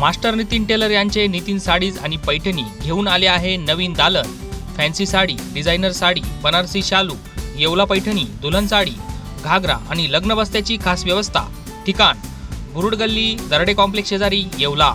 Master Nitin teller यांचे Nitin sarees आणि पैठणी घेऊन आले आहे नवीन दालन. फॅन्सी साडी डिझायनर साडी बनारसी शालू येवला पैठणी दुल्हन साडी घागरा आणि लग्न बस्त्याची खास व्यवस्था. ठिकाण बुरुड गल्ली दरडे कॉम्प्लेक्स शेजारी येवला.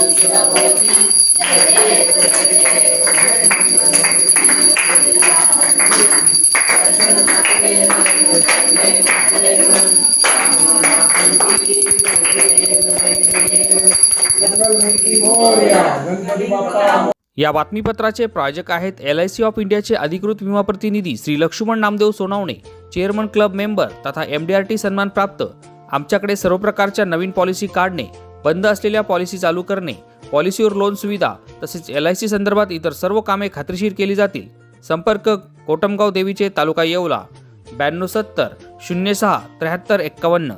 या बातमीपत्राचे प्रायोजक आहेत एल आय सी ऑफ इंडियाचे अधिकृत विमा प्रतिनिधी Shri Laxman Namdev Sonawane chairman club member तथा एम डी आर टी सन्मान प्राप्त. आमच्याकडे सर्व प्रकारच्या नवीन पॉलिसी काढणे बंद असलेल्या पॉलिसी चालू करणे पॉलिसीवर लोन सुविधा तसेच एल आय सी संदर्भात इतर सर्व कामे खात्रीशीर केली जातील. संपर्क कोटमगाव देवीचे तालुका येवला ब्याण्णव सत्तर शून्य सहा त्र्याहत्तर एक्कावन्न.